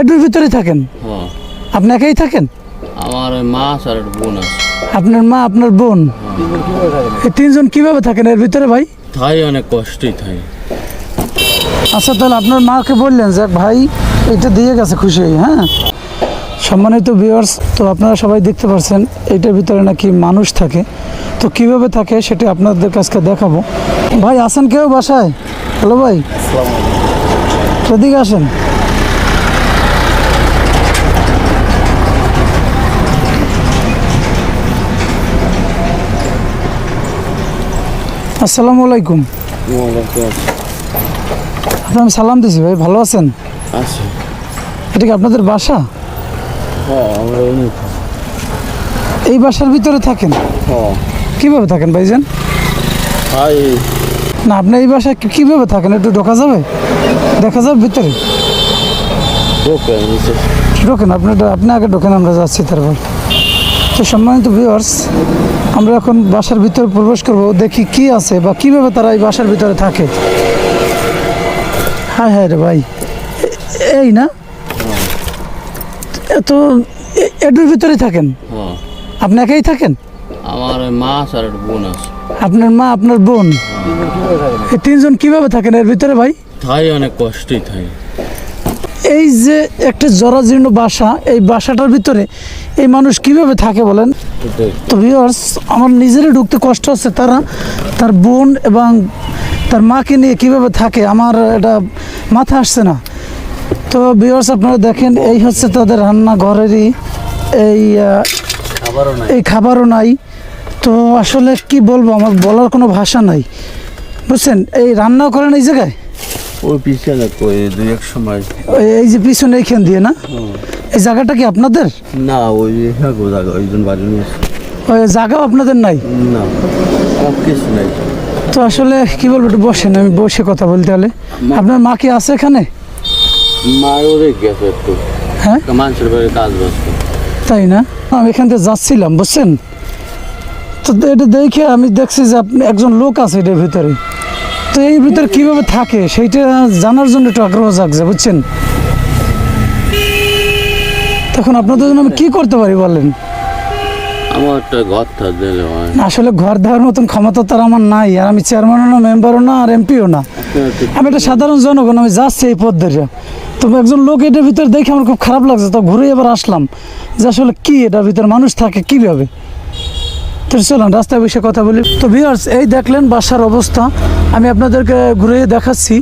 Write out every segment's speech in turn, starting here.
এটার ভিতরে থাকেন? হ্যাঁ। আপনি একাই থাকেন? আমার মাছ আর একটা বোন আছে। আপনার মা আপনার বোন? এই তিনজন কীভাবে থাকেন এর ভিতরে ভাই? তাই অনেক কষ্টই তাই আচ্ছা তাহলে আপনার মাকে বললেন যে ভাই এটা দিয়ে গেছে খুশি হয়ে হ্যাঁ? সম্মানিত ভিউয়ার্স তো আপনারা সবাই দেখতে পাচ্ছেন এইটার ভিতরে নাকি মানুষ থাকে। তো কীভাবে থাকে সেটা আপনাদের কাছকে দেখাবো। ভাই আসেন কেউ বাসায়? হ্যালো ভাই। এদিকে আসেন। আসসালামু আলাইকুম। আপনার আমি সালাম দিছি ভাই ভালো আছেন? আছে। এটা কি আপনাদের বাসা? হ্যাঁ এই বাসার ভিতরে থাকেন? হ্যাঁ। কীভাবে থাকেন ভাইজান? তাই না আপনি এই বাসায় কীভাবে থাকেন? একটু ঢোকা যাবে? দেখা যাবে ভিতরে। ঢোকে ঢোকেন আপনি আপনি আগে ঢোকেন আমরা যাচ্ছি তারপর। তো সম্মানিত ভিউয়ার্স আমরা এখন বাসার ভিতরে প্রবেশ করব দেখি কি আছে বা কীভাবে তারা এই বাসার ভিতরে থাকে। হ্যাঁ হ্যাঁ রে ভাই। এই না? তো এটার ভিতরে থাকেন? হ্যাঁ। আপনি একাই থাকেন? আমার মাছ আর বোন আছে। আপনার মা আপনার বোন? এই তিনজন কীভাবে থাকেন এর ভিতরে ভাই? তাই অনেক কষ্টই তাই এই যে একটা জরাজীর্ণ বাসা এই বাসাটার ভিতরে এই মানুষ কীভাবে থাকে বলেন? তো ভিউয়ার্স আমার নিজেরই ঢুকতে কষ্ট হচ্ছে। তারা তার বোন এবং তার মাকে নিয়ে কীভাবে থাকে আমার এটা মাথা আসছে না। তো ভিউয়ার্স আপনারা দেখেন এই হচ্ছে তাদের রান্নাঘরেরই এই এই খাবারও নাই। তো আসলে কি বলব আমার বলার কোনো ভাষা নাই। বুঝছেন? এই রান্নাও করেন এই জায়গায়? ওই পিছনে কই দুই এক সময়। এই যে পিছনে এইখান দিয়ে না? এই জায়গাটা কি আপনাদের? না ওই জায়গা ওই জন্য বাড়ি নিয়ে ওই জায়গাও আপনাদের নাই? না কিছু নাই। তো আসলে কি বলব একটু বসেন আমি বসে কথা বলতে হলে আপনার মা কি আছে এখানে? মার ওরে গেছে একটু। হ্যাঁ? মানুষের কাজ তাই না? আমি এখান থেকে যাচ্ছিলাম বুঝছেন? তো এটা দেখে আমি দেখছি যে আপনি একজন লোক আছে এটার ভিতরে। তো এই ভিতরে কীভাবে থাকে? সেইটা জানার জন্য একটু আগ্রহ জাগছে বুঝছেন? তখন আপনাদের জন্য আমি কি করতে পারি বলেন? আমার একটা ঘর আসলে ঘর দেওয়ার মতন ক্ষমতা তার আমার নাই আর আমি চেয়ারম্যানও না মেম্বারও না আর এমপিও না। আমি একটা সাধারণ জনগণ আমি যাচ্ছি এই পথ ধরে। তো একজন লোক এটার ভিতরে দেখে আমার খুব খারাপ লাগছে তো ঘুরে এবার আসলাম। যে আসলে কি এটার ভিতরে মানুষ থাকে কীভাবে? তো চলুন রাস্তায় বসে কথা বলি। তো ভিউয়ার্স এই দেখলেন বাসার অবস্থা। আমি আপনাদেরকে ঘুরে দেখাচ্ছি।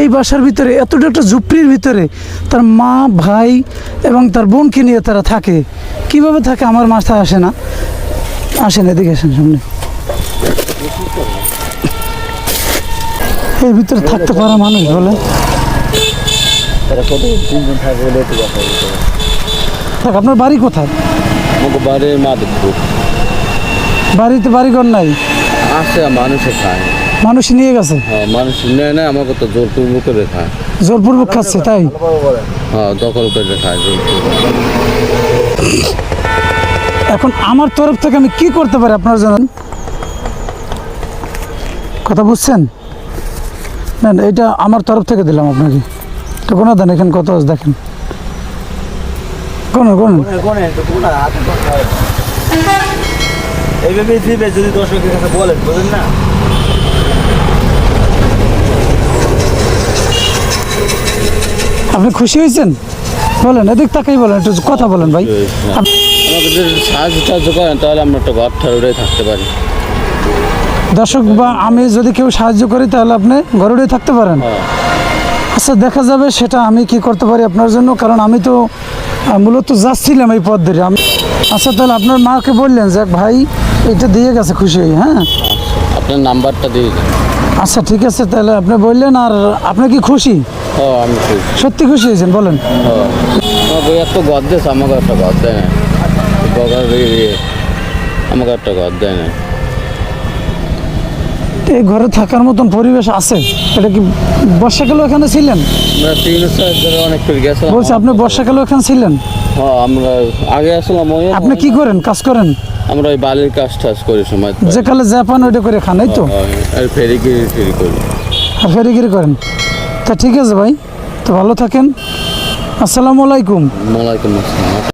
এই বাসার ভিতরে এতটা একটা ঝুপড়ির ভিতরে তার মা ভাই এবং তার বোনকে নিয়ে তারা থাকে। কীভাবে থাকে আমার মাথায় আসে না। আসেন এদিকে আসেন সামনে। এর ভিতরে থাকতে পারা মানুষ বলে। আপনার বাড়ি কোথায়? বাড়ি মাধবপুর বাড়িতে বাড়িঘর নাই? আছে মানুষে খায়। মানুষ নিয়ে গেছে? হ্যাঁ মানুষ নেয় না আমাকে তো জোরপূর্বক করে খায়। জোরপূর্বক খাচ্ছে তাই? হ্যাঁ দখল করে খায় জোরপূর্বক। এখন আমার তরফ থেকে আমি কি করতে পারি আপনার জানেন? কথা বুঝছেন? না না, এটা আমার তরফ থেকে দিলাম আপনাকে। তো কোনো দেন এখানে কত আছে দেখেন। কোন কোন এইভাবে দিবে যদি দর্শকের কাছে বলেন বুঝেন না? আপনি খুশি হয়েছেন? বলেন এদিক তাকাই বলেন একটু কথা বলেন ভাই। আমাকে যদি সাহায্য টাহায্য করেন তাহলে আমরা একটা ঘর ঠারুড়ে থাকতে পারি। দর্শক বা আমি যদি কেউ সাহায্য করি তাহলে আপনি ঘরে থাকতে পারেন। হ্যাঁ। আচ্ছা দেখা যাবে সেটা আমি কি করতে পারি আপনার জন্য কারণ আমি তো মূলত যাচ্ছিলাম এই পথ ধরে। আমি আচ্ছা তাহলে আপনার মাকে বললেন যে ভাই এটা দিয়ে গেছে খুশি হয়ে? হ্যাঁ আপনার নাম্বারটা দিয়ে আচ্ছা ঠিক আছে তাহলে আপনি বললেন আর আপনি কি খুশি? আমি খুশি। সত্যি খুশি হয়েছেন বলেন। হ্যাঁ এত দিয়েছে আমাকে একটা ঘর দেয় না। ইয়ে আমাকে একটা ঘর দেয় না। এই ঘরে থাকার মতন পরিবেশ আছে? এটা কি বর্ষাকালেও এখানে ছিলেন? আমরা তিন বছর ধরে অনেক করে গেছিলাম। বলছি আপনি বর্ষাকালেও এখানে ছিলেন? হ্যাঁ আমরা আগে আসলাম আপনি কি করেন? কাজ করেন? আমরা ওই বালির কাজ টাজ করি সময় পাই। যে কালে জাপান ওইটা করে খান তো? আর ফেরিগিরি ফেরি করি। আর ফেরিগিরি করেন? তা ঠিক আছে ভাই তো ভালো থাকেন। আসসালামু আলাইকুম। ওয়ালাইকুম আসসালাম।